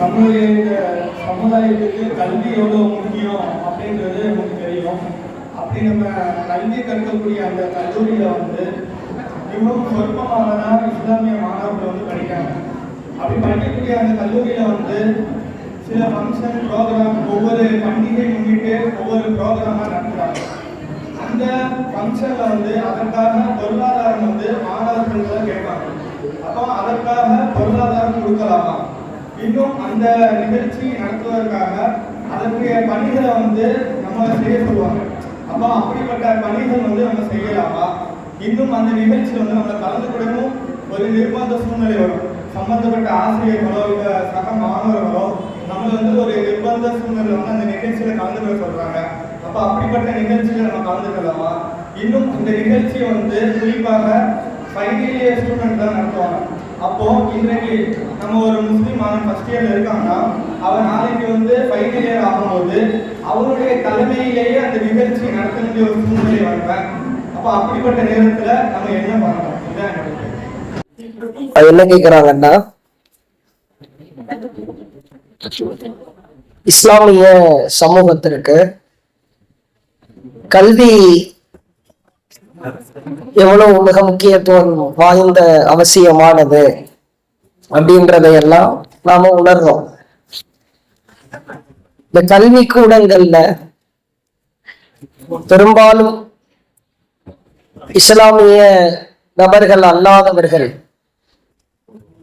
நம்மளுடைய இந்த சமுதாயத்துக்கு கல்வி எவ்வளோ முக்கியம் அப்படின்றது நமக்கு தெரியும். அப்படி நம்ம கல்வி கற்கக்கூடிய அந்த கல்லூரியில் வந்து மிகவும் சொற்பமாக தான் இஸ்லாமிய மாணவர்கள் வந்து படிக்கிறாங்க. அப்படி படிக்கக்கூடிய அந்த கல்லூரியில் வந்து சில ஃபங்க்ஷன் ப்ரோக்ராம் ஒவ்வொரு பண்டிகை முன்னிட்டு ஒவ்வொரு ப்ரோக்ராமாக நடத்துகிறாங்க அந்த ஃபங்க்ஷனில் வந்து அதற்காக பொருளாதாரம் வந்து மாணவர்கள் தான் கேட்பாங்க. அப்போ அதற்காக பொருளாதாரம் கொடுக்கலாமா? இன்னும் அந்த நிகழ்ச்சி நடத்துவதற்காக அதற்குரிய பணிகளை வந்து நம்ம செய்ய சொல்லுவாங்க. அப்போ அப்படிப்பட்ட பணிகள் வந்து நம்ம செய்யலாமா? இன்னும் அந்த நிகழ்ச்சியில் வந்து நம்ம கலந்துக்கிடவும் ஒரு நிர்பந்த சூழ்நிலை வரும். சம்பந்தப்பட்ட ஆசிரியர்களோ இல்லை சக மாணவர்களோ நம்மளை வந்து ஒரு நிர்பந்த சூழ்நிலை வந்து அந்த நிகழ்ச்சியில் கலந்துக்க சொல்கிறாங்க அப்போ அப்படிப்பட்ட நிகழ்ச்சியில் நம்ம கலந்துக்கலாமா இன்னும் இந்த நிகழ்ச்சியை வந்து குறிப்பாக ஃபைனல் ஸ்டூடெண்ட் தான் நடத்துவாங்க. அப்போ இன்றைக்கு நம்ம ஒரு முஸ்லீம் மாணவன் ஃபர்ஸ்ட் இயர்ல இருக்காங்கன்னா அவர் நாளைக்கு வந்து ஃபைனல் இயர் ஆகும்போது அவருடைய தலைமையிலேயே அந்த நிகழ்ச்சி நடத்த வேண்டிய ஒரு சூழ்நிலை வருவேன் அப்போ அப்படிப்பட்ட நேரத்துல நம்ம என்ன பண்ணலாம் இதுதான் அது என்ன கேக்குறாங்கன்னா இஸ்லாமிய சமூகத்திற்கு கல்வி எவ்வளவு மிக முக்கியத்துவம் வாய்ந்த அவசியமானது அப்படின்றதையெல்லாம் நாம உணர்றோம். இந்த கல்வி கூடங்கள்ல பெரும்பாலும் இஸ்லாமிய நபர்கள் அல்லாதவர்கள்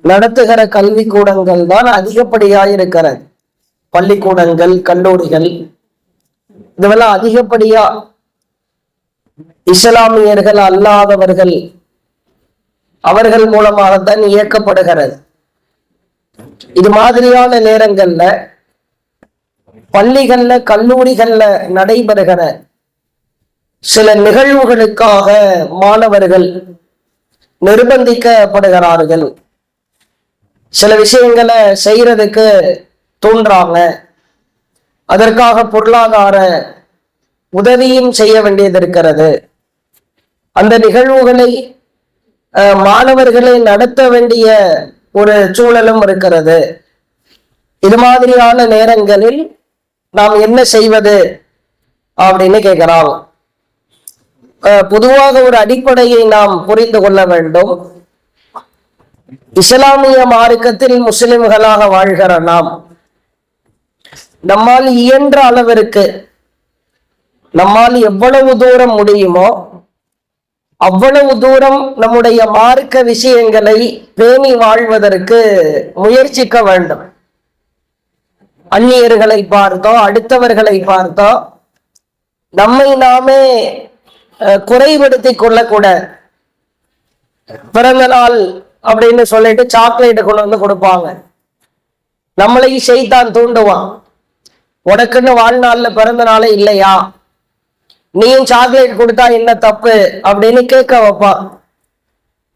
நடத்துகிற கல்வி கூடங்கள் தான் அதிகப்படியாக இருக்கிறது. பள்ளிக்கூடங்கள் கல்லூரிகள் இதுவெல்லாம் அதிகப்படியா இஸ்லாமியர்கள் அல்லாதவர்கள் அவர்கள் மூலமாகத்தான் இயக்கப்படுகிறது. இது மாதிரியான நேரங்கள்ல பள்ளிகள்ல கல்லூரிகள்ல நடைபெறுகிற சில நிகழ்வுகளுக்காக மாணவர்கள் நிர்பந்திக்கப்படுகிறார்கள். சில விஷயங்களை செய்யறதுக்கு தூண்டுறாங்க அதற்காக பொருளாதார உதவியும் செய்ய வேண்டியது இருக்கிறது. அந்த நிகழ்வுகளை மாணவர்களை நடத்த வேண்டிய ஒரு சூழலும் இருக்கிறது. இது மாதிரியான நேரங்களில் நாம் என்ன செய்வது அப்படின்னு கேட்கிறாங்க பொதுவாக ஒரு அடிப்படையை நாம் புரிந்து கொள்ள வேண்டும். இஸ்லாமிய மார்க்கத்தில் முஸ்லிம்களாக வாழ்கிற நாம் நம்மால் இயன்ற அளவிற்கு நம்மால் எவ்வளவு தூரம் முடியுமோ அவ்வளவு தூரம் நம்முடைய மார்க்க விஷயங்களை பேணி வாழ்வதற்கு முயற்சிக்க வேண்டும். அந்நியர்களை பார்த்தோம் அடுத்தவர்களை பார்த்தோம் நம்மை நாமே குறைபடுத்தி குறைபடுத்திக் கொள்ளக்கூடாது பிறந்த நாள் அப்படின்னு சொல்லிட்டு சாக்லேட் கொண்டு வந்து கொடுப்பாங்க. நம்மளையும் செய்தான் தூண்டுவான். உனக்குன்னு வாழ்நாள்ல பிறந்த நாளே இல்லையா? நீயும் சாக்லேட் கொடுத்தா என்ன தப்பு அப்படின்னு கேட்க வைப்பான்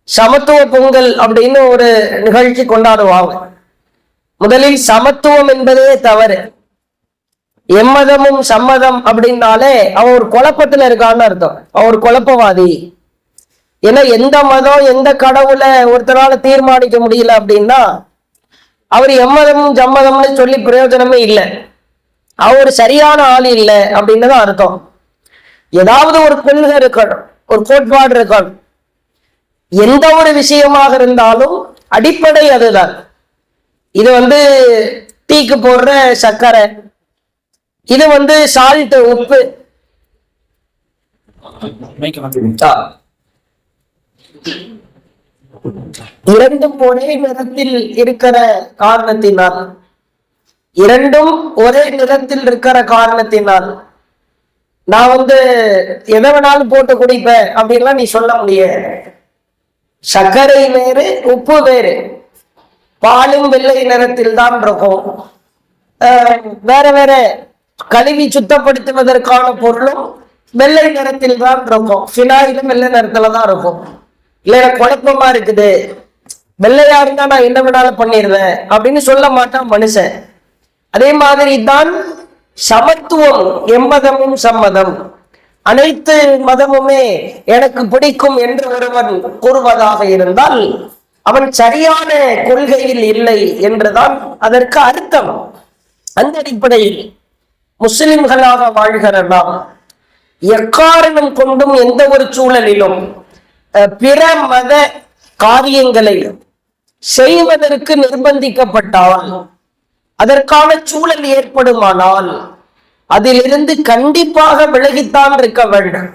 சமத்துவ பொங்கல் அப்படின்னு ஒரு நிகழ்ச்சி கொண்டாடுவாங்க. முதலில் சமத்துவம் என்பதே தவறு. எம்மதமும் சம்மதம் அப்படின்னாலே அவன் ஒரு குழப்பத்துல இருக்கான்னு அர்த்தம். அவன் ஒரு குழப்பவாதி. ஏன்னா எந்த மதம் எந்த கடவுளை ஒருத்தரால தீர்மானிக்க முடியல அப்படின்னா அவர் எம்மதமும் ஜம்மதம்னு சொல்லி பிரயோஜனமே இல்லை. அவர் சரியான ஆள் இல்லை அப்படின்னு தான் அர்த்தம். ஏதாவது ஒரு கொள்கை இருக்கணும் ஒரு கோட்பாடு இருக்கணும். எந்த ஒரு விஷயமாக இருந்தாலும் அடிப்படை அதுதான். இது வந்து டீக்கு போடுற சர்க்கரை இது வந்து சால்ட் உப்பு. இரண்டும் ஒரே நிறத்தில் இருக்கிற காரணத்தினால் இரண்டும் ஒரே நிறத்தில் இருக்கிற காரணத்தினால் நான் வந்து எதை வேணாலும் போட்டு குடிப்பேன் அப்படின்லாம் நீ சொல்ல முடியாது. சர்க்கரை வேறு உப்பு வேறு. பாலும் வெள்ளை நிறத்தில் தான் இருக்கும். வேற வேற கழுவி சுத்தப்படுத்துவதற்கான பொருளும் வெள்ளை நிறத்தில் தான் இருக்கும். ஃபினாயிலும் வெள்ளை நிறத்துல தான் இருக்கும். இல்லை எனக்கு குழப்பமா இருக்குது. வெள்ளையா இருந்தா நான் என்ன வேணாலும் பண்ணிடுவேன் அப்படின்னு சொல்ல மாட்டான் மனுஷன். அதே மாதிரி தான் சமத்துவம் எம்மதமும் சம்மதம். அனைத்து மதமுமே எனக்கு பிடிக்கும் என்று ஒருவன் கூறுவதாக இருந்தால் அவன் சரியான கொள்கையில் இல்லை என்றுதான் அதற்கு அர்த்தம். அந்த அடிப்படையில் முஸ்லிம்களாக வாழ்கிற நாம் எக்காரணம் கொண்டும் எந்த ஒரு சூழலிலும் பிற மத காரியங்களை செய்வதற்கு நிர்பந்திக்கப்பட்டால் அதற்கான சூழல் ஏற்படுமானால் அதிலிருந்து கண்டிப்பாக விலகித்தான் இருக்க வேண்டும்.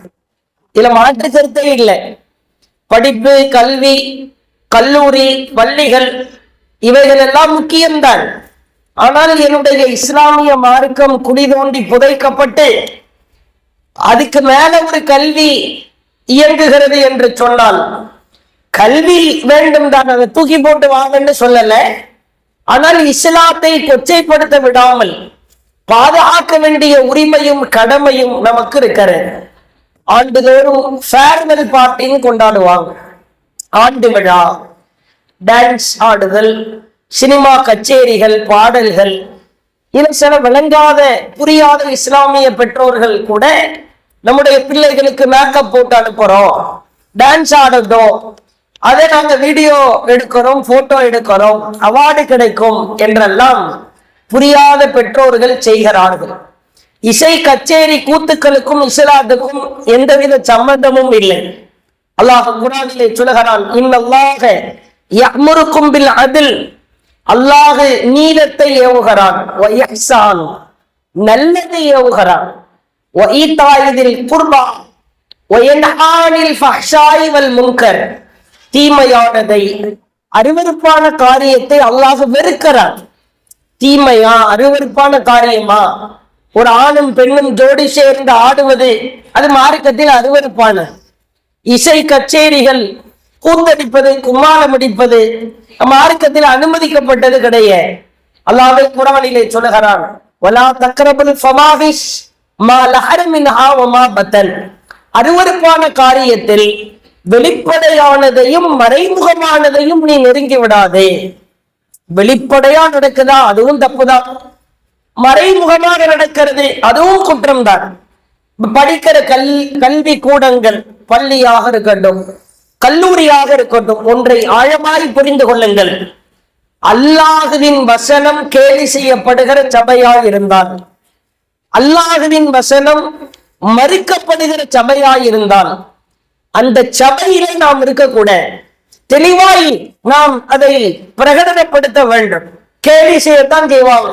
இதுல மாற்று கருத்தே இல்லை. படிப்பு கல்வி கல்லூரி பள்ளிகள் இவைகள் எல்லாம் முக்கியம்தான். ஆனால் என்னுடைய இஸ்லாமிய மார்க்கம் குடி தோண்டி புதைக்கப்பட்டு அதுக்கு மேல ஒரு கல்வி இயங்குகிறது என்று சொன்னால் கல்வி வேண்டும் தான் அதை தூக்கி போட்டு வாங்கன்னு சொல்லலை. ஆனால் இஸ்லாத்தை கொச்சைப்படுத்த விடாமல் பாதுகாக்க வேண்டிய உரிமையும் கடமையும் நமக்கு இருக்கிறது. ஆண்டுதோறும் ஃபேர்வெல் பார்ட்டின்னு கொண்டாடுவாங்க. ஆண்டு விழா டான்ஸ் ஆடுதல் சினிமா கச்சேரிகள் பாடல்கள் இன்னும் சில விளங்காத புரியாத இஸ்லாமிய பெற்றோர்கள் கூட நம்முடைய பிள்ளைகளுக்கு மேக்கப் போட்டு அனுப்புறோம். டான்ஸ் ஆடுறோம். அதை நாங்க வீடியோ எடுக்கிறோம் போட்டோ எடுக்கிறோம் அவார்டு கிடைக்கும் என்றெல்லாம் புரியாத பெற்றோர்கள் செய்கிறார்கள். இசை கச்சேரி கூத்துக்களுக்கும் இஸ்லாத்துக்கும் எந்தவித சம்பந்தமும் இல்லை. அல்லாஹ் குரானிலே சொல்லுகிறான் இன்னல்லாக யமுருக்கும் பில் அதில். அல்லாஹ் நீலத்தை ஏவுகிறான் நல்லதை ஏவுகிறான் குர்பா. முன்கர். தீமையானதை அருவருப்பான காரியத்தை அல்லாஹ் வெறுக்கிறான். தீமையா அருவருப்பான காரியமா? ஒரு ஆணும் பெண்ணும் ஜோடி சேர்ந்து ஆடுவது அது மார்க்கத்தில் அருவருப்பான இசை கச்சேரிகள் கூத்தடிப்பது கும்மாளம் அடிப்பது மார்க்கத்தில் அனுமதிக்கப்பட்டது கிடையாது அல்லாவை குரானிலே சொல்லுகிறான் வலா தக்கரபுல் ஃபவாஹிஷ் மா லஹரமின் மின்ஹா வமா பத்தன் அருவருப்பான காரியத்தில் வெளிப்படையானதையும் மறைமுகமானதையும் நீ நெருங்கி விடாதே. வெளிப்படையா நடக்குதா? அதுவும் தப்புதான். மறைமுகமாக நடக்கிறது அதுவும் குற்றம்தான். படிக்கிற கல் கல்வி கூடங்கள் பள்ளியாக இருக்கட்டும் கல்லூரியாக இருக்கட்டும் ஒன்றை ஆழமாய் புரிந்து கொள்ளுங்கள். அல்லாஹுவின் வசனம் கேலி செய்யப்படுகிற சபையாய் இருந்தால் அல்லாஹுவின் வசனம் மறுக்கப்படுகிற சபையாய் இருந்தால் அந்த சபையிலே நாம் இருக்கக்கூட. தெளிவாய் நாம் அதை பிரகடனப்படுத்த வேண்டும். கேலி செய்யத்தான் செய்வாங்க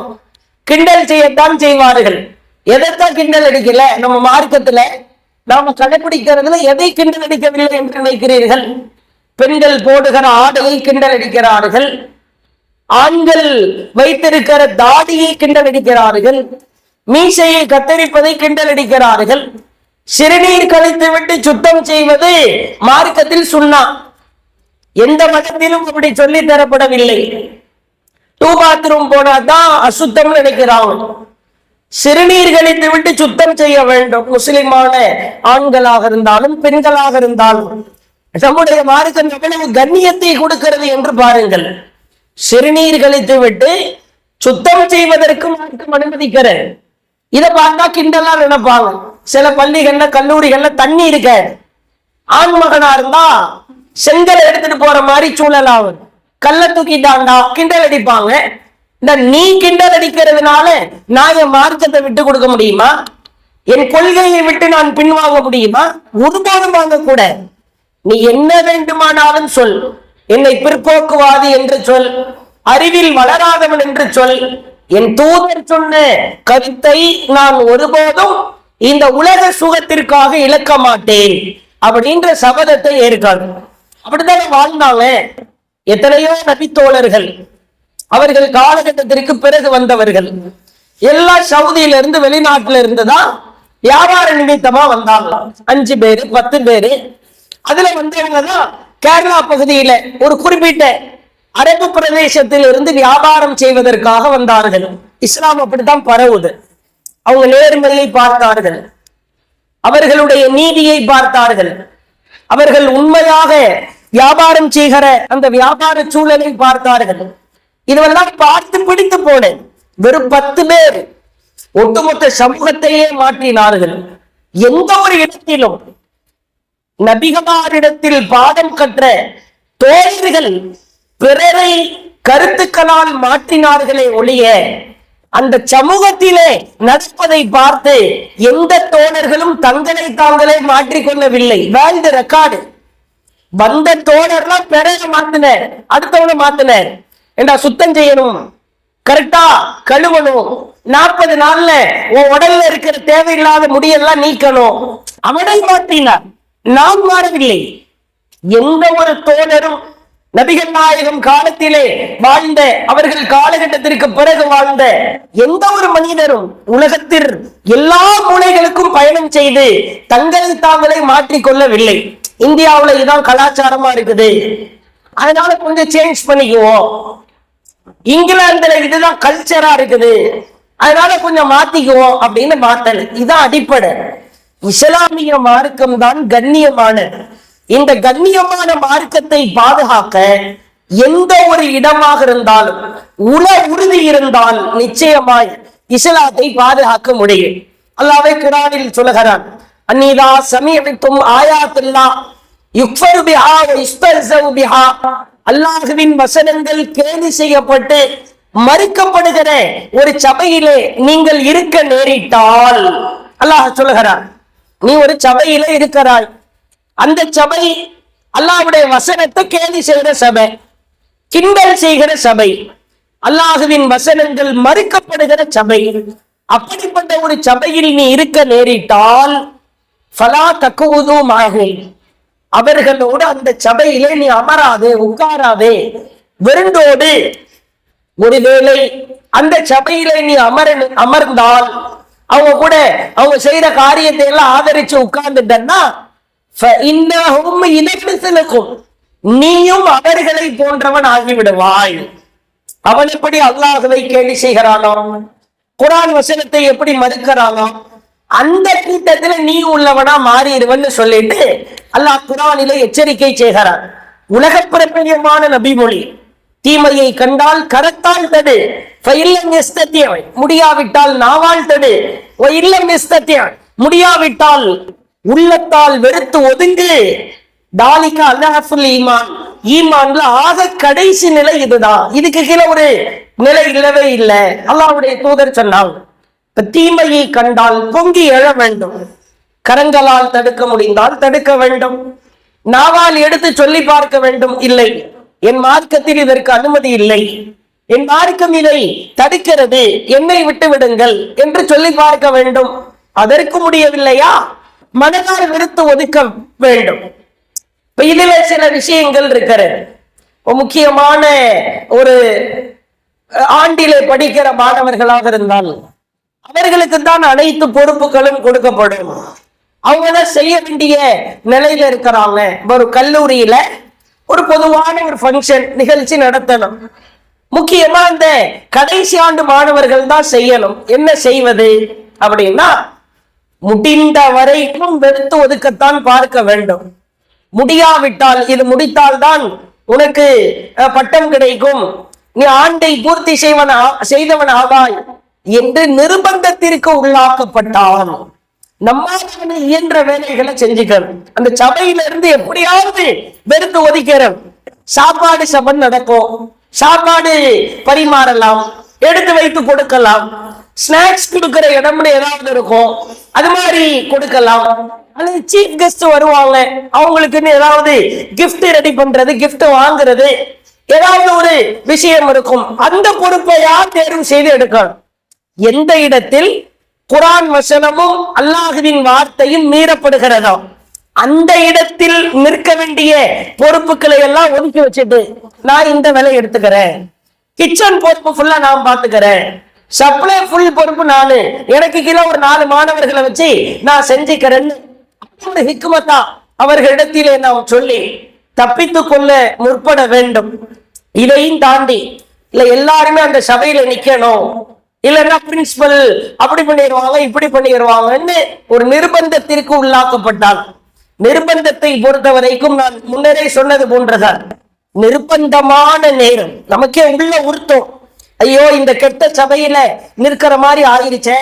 கிண்டல் செய்யத்தான் செய்வார்கள். எதைத்தான் கிண்டல் அடிக்கல? நம்ம மார்க்கத்துல நாம கடைபிடிக்கிறதுல எதை கிண்டல் அடிக்கவில்லை என்று நினைக்கிறீர்கள்? பெண்கள் போடுகிற ஆடையை கிண்டல் அடிக்கிறார்கள். ஆண்கள் வைத்திருக்கிற தாடியை கிண்டல் அடிக்கிறார்கள். மீசையை கத்தரிப்பதை கிண்டல் அடிக்கிறார்கள். சிறுநீர் கழித்து விட்டு சுத்தம் செய்வது மார்க்கத்தில் சுண்ணா. எந்த மதத்திலும் அப்படி சொல்லி தரப்படவில்லை. டூ பாத்ரூம் போனாதான் அசுத்தம் நினைக்கிறாங்க. சிறுநீர் கழித்து விட்டு சுத்தம் செய்ய வேண்டும். முஸ்லிமான ஆண்களாக இருந்தாலும் பெண்களாக இருந்தாலும். நம்முடைய மார்க்கம் எவ்வளவு கண்ணியத்தை கொடுக்கிறது என்று பாருங்கள். சிறுநீர் கழித்து விட்டு சுத்தம் செய்வதற்கு மார்க்கம் அனுமதிக்கிறேன் இதை பார்த்தா கிண்டலா நினைப்பாங்க. சில பள்ளிகள்ல கல்லூரிகள்ல தண்ணி இருக்க. ஆண் மகனா இருந்தா செங்கல் எடுத்துட்டு போற மாதிரி சூழல் ஆகும். கல்ல தூக்கிட்டாண்டா கிண்டல் அடிப்பாங்க. இந்த நீ கிண்டல் அடிக்கிறதுனால நான் என் மார்க்கத்தை விட்டு கொடுக்க முடியுமா? என் கொள்கையை விட்டு நான் பின்வாங்க முடியுமா? ஒருபோதும் வாங்க கூட நீ என்ன வேண்டுமானாலும் சொல். என்னை பிற்போக்குவாதி என்று சொல். அறிவில் வளராதவன் என்று சொல். என் தூதர் சொன்ன கருத்தை நான் ஒருபோதும் இந்த உலக சுகத்திற்காக இழக்க மாட்டேன் அப்படின்ற சபதத்தை ஏற்காது. அப்படித்தானே வாழ்ந்தாங்க? எத்தனையோ நபித்தோழர்கள். அவர்கள் காலகட்டத்திற்கு பிறகு வந்தவர்கள். எல்லா சவுதியில இருந்து வெளிநாட்டுல இருந்து தான் வியாபார நிமித்தமா வந்தாங்களாம் அஞ்சு பேரு பத்து பேரு. அதுல வந்தவங்கதான் கேரளா பகுதியில ஒரு குறிப்பிட்ட அரபு பிரதேசத்தில் இருந்து வியாபாரம் செய்வதற்காக வந்தார்கள். இஸ்லாம் அப்படித்தான் பரவுது. அவங்க நேர்மையை பார்த்தார்கள். அவர்களுடைய நீதியை பார்த்தார்கள். அவர்கள் உண்மையாக வியாபாரம் செய்கிற அந்த வியாபார சூழலை பார்த்தார்கள். இதுவெல்லாம் பார்த்து பிடித்து போனேன். வெறும் பத்து பேர் ஒட்டுமொத்த சமூகத்தையே மாற்றினார்கள். எந்த ஒரு இடத்திலும் நபிகமாரிடத்தில் பாடம் கற்ற தோழர்கள் பிறரை கருத்துக்களால் மாற்றினார்களே ஒழிய அந்த சமூகத்திலே நடப்பதை பார்த்து எந்த தோழர்களும் தங்களை தாங்களே மாற்றிக்கொள்ளவில்லை. வேல்டு ரெக்கார்டு வந்த தோழர்லாம் பிறரை மாத்தினர் அடுத்தவன மாத்தினர். ஏண்டா சுத்தம் செய்யணும்? கரெக்டா கழுவணும். நாற்பது நாள்ல உன் உடல்ல இருக்கிற தேவையில்லாத முடியெல்லாம் நீக்கணும். அவனை மாற்றினார் நாம் மாறவில்லை. எந்த ஒரு தோழரும் நபிகள் நாயகம் காலத்திலே வாழ்ந்த அவர்கள் காலகட்டத்திற்கு பிறகு வாழ்ந்த எந்த ஒரு மனிதரும் உலகத்தில் எல்லா மூலைகளுக்கும் பயணம் செய்து தங்களை தாங்களே மாற்றிக் கொள்ளவில்லை. இந்தியாவுல இதுதான் கலாச்சாரமா இருக்குது. அதனால கொஞ்சம் சேஞ்ச் பண்ணிக்குவோம். இங்கிலாந்துல இதுதான் கல்ச்சரா இருக்குது. அதனால கொஞ்சம் மாத்திக்குவோம் அப்படின்னு மாத்தல இதுதான் அடிப்படை. இஸ்லாமிய மார்க்கம் தான் கண்ணியமான. இந்த கண்ணியமான மார்க்கத்தை பாதுகாக்க எந்த ஒரு இடமாக இருந்தாலும் உல உறுதி இருந்தால் நிச்சயமாய் இஸ்லாத்தை பாதுகாக்க முடியும். அல்லாவே குரானில் சொல்லுகிறான் அந்நிதா சமீபித்தும் ஆயாத்துல்லா யுக்ஃபரு பிஹா வ பிஹா. அல்லாஹுவின் வசனங்கள் கேலி செய்யப்பட்டு மறுக்கப்படுகிற ஒரு சபையிலே நீங்கள் இருக்க நேரிட்டால் அல்லாஹ் சொல்லுகிறான் நீ ஒரு சபையிலே இருக்கிறாய் அந்த சபை அல்லாவுடைய வசனத்தை கேலி செய்கிற சபை கிண்டல் செய்கிற சபை அல்லாஹுவின் வசனங்கள் மறுக்கப்படுகிற சபை. அப்படிப்பட்ட ஒரு சபையில் நீ இருக்க நேரிட்டால் ஃபலா தக்குவதும் ஆகும் அவர்களோடு அந்த சபையிலே நீ அமராதே உட்காராதே. வெறுண்டோடு ஒருவேளை அந்த சபையிலே நீ அமர அமர்ந்தால் அவங்க கூட அவங்க செய்யற காரியத்தை எல்லாம் ஆதரிச்சு உட்கார்ந்துட்டன்னா நீயும் அவர்களை போன்றவன் ஆகிவிடுவாய் அவன் எப்படி அல்லாஹுவை கேலி செய்கிறானோ குரான் வசனத்தை எப்படி மறுக்கிறானோ அந்த கூட்டத்துல நீ உள்ளவனா மாறிடுவன்னு சொல்லிட்டு அல்லாஹ் குரானில எச்சரிக்கை செய்கிறான். உலக பிரபல்யமான நபிமொழி தீமையை கண்டால் கரத்தால் தடு முடியாவிட்டால் நாவால் தடு இல்லம் முடியாவிட்டால் உள்ளத்தால் வெறுத்து ஒதுங்கு. தாலிகா அல்லாஹுல் ஈமான். ஈமான்ல ஆக கடைசி நிலை இதுதான். இதுக்கு கீழே ஒரு நிலை இல்லவே இல்லை. அல்லாவுடைய தூதர் சொன்னாங்க இப்ப தீமையை கண்டால் பொங்கி எழ வேண்டும். கரங்களால் தடுக்க முடிந்தால் தடுக்க வேண்டும். நாவால் எடுத்து சொல்லி பார்க்க வேண்டும். இல்லை. என் மார்க்கத்தில் இதற்கு அனுமதி இல்லை. என் மார்க்கம் இதை தடுக்கிறது. என்னை விட்டு விடுங்கள் என்று சொல்லி பார்க்க வேண்டும். அதற்கு முடியவில்லையா? மனதால் வெறுத்து ஒதுக்க வேண்டும். இதுல சில விஷயங்கள் இருக்கிறது. முக்கியமான ஒரு ஆண்டிலே படிக்கிற மாணவர்களாக இருந்தால் அவர்களுக்கு தான் அனைத்து பொறுப்புகளும் கொடுக்கப்படும். அவங்க தான் செய்ய வேண்டிய நிலையில இருக்கிறாங்க. ஒரு கல்லூரியில ஒரு பொதுவான ஒரு ஃபங்க்ஷன் நிகழ்ச்சி நடத்தணும். முக்கியமா இந்த கடைசி ஆண்டு மாணவர்கள் தான் செய்யணும். என்ன செய்வது? அப்படின்னா முடிந்த வரைக்கும் வெறுத்து ஒதுக்கத்தான் பார்க்க வேண்டும். முடியாவிட்டால் இது முடித்தால்தான் உனக்கு அஹ், பட்டம் கிடைக்கும். நீ ஆண்டை பூர்த்தி செய்வன் செய்தவன் ஆவாய் என்று நிர்பந்தத்திற்கு உள்ளாக்கப்பட்டான் நம்மால் இயன்ற வேலைகளை செஞ்சுக்கிறோம் அந்த சபையில இருந்து எப்படியாவது வெறுத்து ஒதுக்கிறோம். சாப்பாடு சபன் நடக்கும். சாப்பாடு பரிமாறலாம். எடுத்து வைத்து கொடுக்கலாம். ஸ்நாக்ஸ் கொடுக்குற இடம்னு ஏதாவது இருக்கும். அது மாதிரி கொடுக்கலாம். அல்லது சீஃப் கெஸ்ட் வருவாங்க. அவங்களுக்குன்னு ஏதாவது கிஃப்ட் ரெடி பண்றது கிஃப்ட் வாங்குறது ஏதாவது ஒரு விஷயம் இருக்கும். அந்த பொறுப்பை யார் தேர்வு செய்து எடுக்கணும்? எந்த இடத்தில் குரான் வசனமும் அல்லாஹுவின் வார்த்தையும் மீறப்படுகிறதோ அந்த இடத்தில் நிற்க வேண்டிய பொறுப்புகளை எல்லாம் ஒதுக்கி வச்சுட்டு நான் இந்த வேலை எடுத்துக்கிறேன். கிச்சன் பொறுப்பு ஃபுல்லா நான் பாத்துக்கிறேன் சப்ளை ஃபுல் பொறுப்பு நானு. எனக்கு கீழே ஒரு நாலு மாணவர்களை வச்சு நான் செஞ்சுக்கிறேன்னு ஹிக்குமத்தா அவர்களிடத்திலே நாம் சொல்லி தப்பித்து கொள்ள முற்பட வேண்டும். இதையும் தாண்டி இல்ல எல்லாருமே அந்த சபையில நிக்கணும். இல்லைன்னா பிரின்சிபல் அப்படி பண்ணிடுவாங்க இப்படி பண்ணிடுவாங்கன்னு ஒரு நிர்பந்தத்திற்கு உள்ளாக்கப்பட்டால் நிர்பந்தத்தை பொறுத்த வரைக்கும் நான் முன்னரே சொன்னது போன்றதான். நிர்பந்தமான நேரம். நமக்கே உள்ள உருத்தம் ஐயோ இந்த கெட்ட சபையில நிற்கிற மாதிரி ஆயிடுச்சே.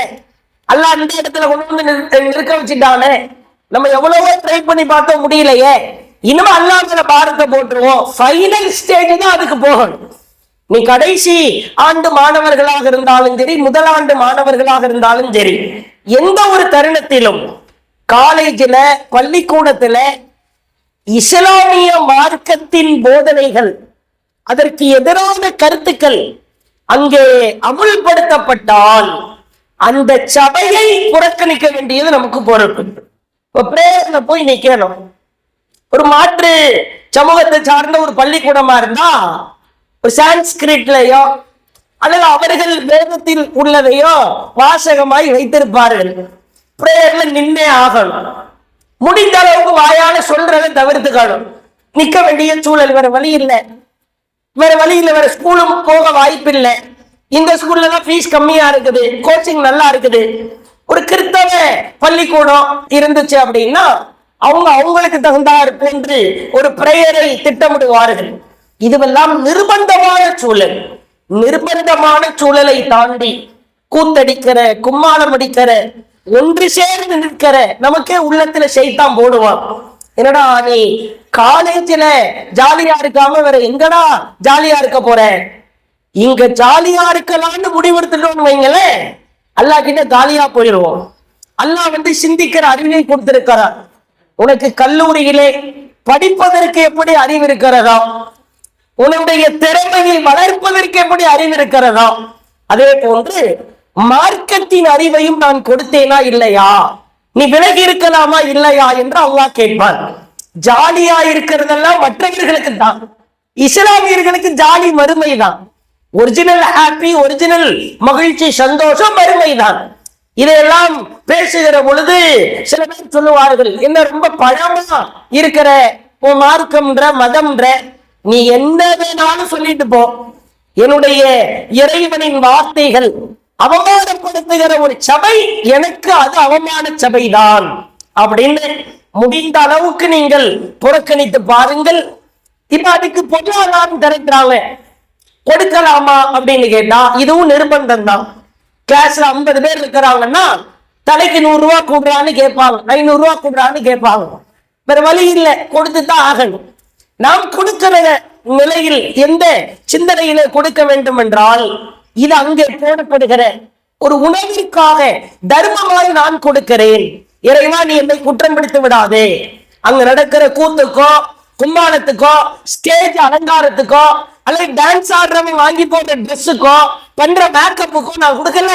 அல்ல அந்த இடத்துல கொண்டு வந்து நிறு- நிற்க வச்சுட்டானே. நம்ம எவ்வளவோ ட்ரை பண்ணி பார்த்தோம் முடியலையே. இன்னும் அல்லாமல பாரத்தை போட்டுருவோம். ஃபைனல் ஸ்டேஜ் தான் அதுக்கு போகணும். நீ கடைசி ஆண்டு மாணவர்களாக இருந்தாலும் சரி முதலாண்டு மாணவர்களாக இருந்தாலும் சரி எந்த ஒரு தருணத்திலும் காலேஜில் பள்ளிக்கூடத்தில் இஸ்லாமிய மார்க்கத்தின் போதனைகள் அதற்கு எதிரான கருத்துக்கள் அங்கே அமுல்படுத்தப்பட்டால் அந்த சபையை புறக்கணிக்க வேண்டியது நமக்கு பொறுப்பு. இப்ப பிரேயர்ல போய் நிக்கணும். ஒரு மாற்று சமூகத்தை சார்ந்த ஒரு பள்ளிக்கூடமா இருந்தா ஒரு சான்ஸ்கிரிட்லயோ அல்லது அவர்கள் வேதத்தில் உள்ளதையோ வாசகமாய் வைத்திருப்பார்கள். பிரேயர்ல நின்னே ஆகணும். முடிந்த அளவுக்கு வாயால சொல்றதை தவிர்த்துக்கணும். நிக்க வேண்டிய சூழல் வேற வழி இல்லை. வேற வழி இல்லை வேற ஸ்கூலும் போக வாய்ப்பில்லை இந்த ஸ்கூல்ல தான் ஃபீஸ் கம்மியா இருக்குது. கோச்சிங் நல்லா இருக்குது. ஒரு கிறித்தவ பள்ளிக்கூடம் இருந்துச்சு அப்படின்னா அவங்க அவங்களுக்கு தகுந்தார் போன்று ஒரு பிரேயரை திட்டமிடுவார்கள். இதுவெல்லாம் நிர்பந்தமான சூழல். நிர்பந்தமான சூழலை தாண்டி கூத்தடிக்கிற கும்மாளம் அடிக்கிற ஒன்று சேர்ந்து நிற்கிற நமக்கே உள்ளத்துல செய்தான் போடுவான். என்னடா நீ காலேஜில ஜாலியா இருக்காம வேற எங்கடா ஜாலியா இருக்க போற? இங்க ஜாலியா இருக்கலாம்னு முடிவெடுத்துட்டோம்னு வைங்களேன். அல்லாஹ் கிட்ட காலியா போயிடுவோம் அல்லாஹ் வந்து சிந்திக்கிற அறிவை கொடுத்திருக்கிறார். உனக்கு கல்லூரியிலே படிப்பதற்கு எப்படி அறிவு இருக்கிறதா? உன்னுடைய திறமையை வளர்ப்பதற்கு எப்படி அறிவு இருக்கிறதா? அதே போன்று மார்க்கத்தின் அறிவையும் நான் கொடுத்தேனா இல்லையா? நீ விலகி இருக்கலாமா இல்லையா என்று அல்லாஹ் கேட்பான். ஜாலியா இருக்கிறதெல்லாம் மற்றவர்களுக்கு தான். இஸ்லாமியர்களுக்கு ஜாலி மறுமை தான். ஒரிஜினல் ஹாப்பி ஒரிஜினல் மகிழ்ச்சி சந்தோஷம் மறுமை தான். இதையெல்லாம் பேசுகிற பொழுது சில பேர் சொல்லுவார்கள் என்ன ரொம்ப பழமா இருக்கிற உன் மார்க்கம்ன்ற மதம்ன்ற நீ என்ன வேணாலும் சொல்லிட்டு போ. என்னுடைய இறைவனின் வார்த்தைகள் அவமானப்படுத்துகிற ஒரு சபை எனக்கு அது அவமான சபைதான். அப்படின்னு முடிந்த அளவுக்கு நீங்கள் புறக்கணித்து பாருங்கள். இப்ப அதுக்கு பொருளாதாரம் திறக்கிறாங்க கொடுக்கலாமா அப்படின்னு கேட்டா இதுவும் நிர்பந்தம் தான் கிளாஸ்ல ஐம்பது பேர் இருக்கிறாங்கன்னா தலைக்கு நூறு ரூபா கூடுறான்னு கேட்பாங்க. ஐநூறு ரூபா கூடுறான்னு கேட்பாங்க. வேற வழி இல்லை. கொடுத்து தான் ஆகணும். நாம் கொடுக்கிற நிலையில் எந்த சிந்தனையில கொடுக்க வேண்டும் என்றால் இது அங்கே போடப்படுகிற ஒரு உணவிற்காக தர்மமாய் நான் கொடுக்கிறேன். இறைவா நீ என்னை குற்றம் பிடித்து விடாதே. அங்க நடக்கிற கூத்துக்கோ கும்பாலத்துக்கோ ஸ்டேஜ் அலங்காரத்துக்கோ அல்லது டான்ஸ் ஆடுறவங்க வாங்கி போடுற ட்ரெஸ்ஸுக்கோ பண்ற மேக்கப்புக்கோ நான் கொடுக்கல.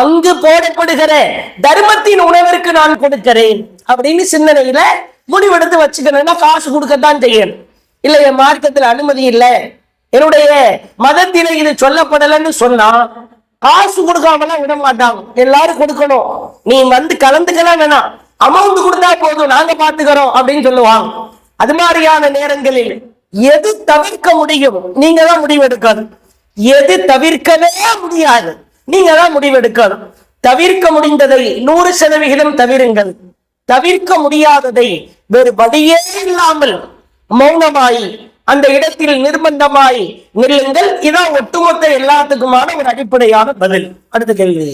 அங்கு போடப்படுகிற தர்மத்தின் உணவிற்கு நான் கொடுக்கிறேன். அப்படின்னு சிந்தனையில முடிவெடுத்து வச்சுக்கணும்னா காசு கொடுக்கத்தான் செய்யணும். இல்ல என் மார்க்கத்தில் அனுமதி இல்லை. என்னுடைய மதத்தில இது சொல்லப்படலைன்னு சொன்னா காசு கொடுக்காமலாம் விட மாட்டாங்க எல்லாரும் கொடுக்கணும். நீ வந்து கலந்துக்கலாம் வேணாம் அமௌண்ட் கொடுத்தா போதும். நாங்க பாத்துக்கிறோம் அப்படின்னு சொல்லுவாங்க அது மாதிரியான நேரங்களில் எது தவிர்க்க முடியும்? நீங்க தான் முடிவெடுக்கணும். எது தவிர்க்கவே முடியாது? நீங்க தான் முடிவெடுக்கணும். தவிர்க்க முடிந்ததை நூறு சதவிகிதம் தவிருங்கள். தவிர்க்க முடியாததை வேறு வழியே இல்லாமல் மௌனமாயி அந்த இடத்தில் நிர்பந்தமாய் நில்லுங்கள். இதான் ஒட்டுமொத்த எல்லாத்துக்குமான ஒரு அடிப்படையான பதில். அடுத்த கேள்வி.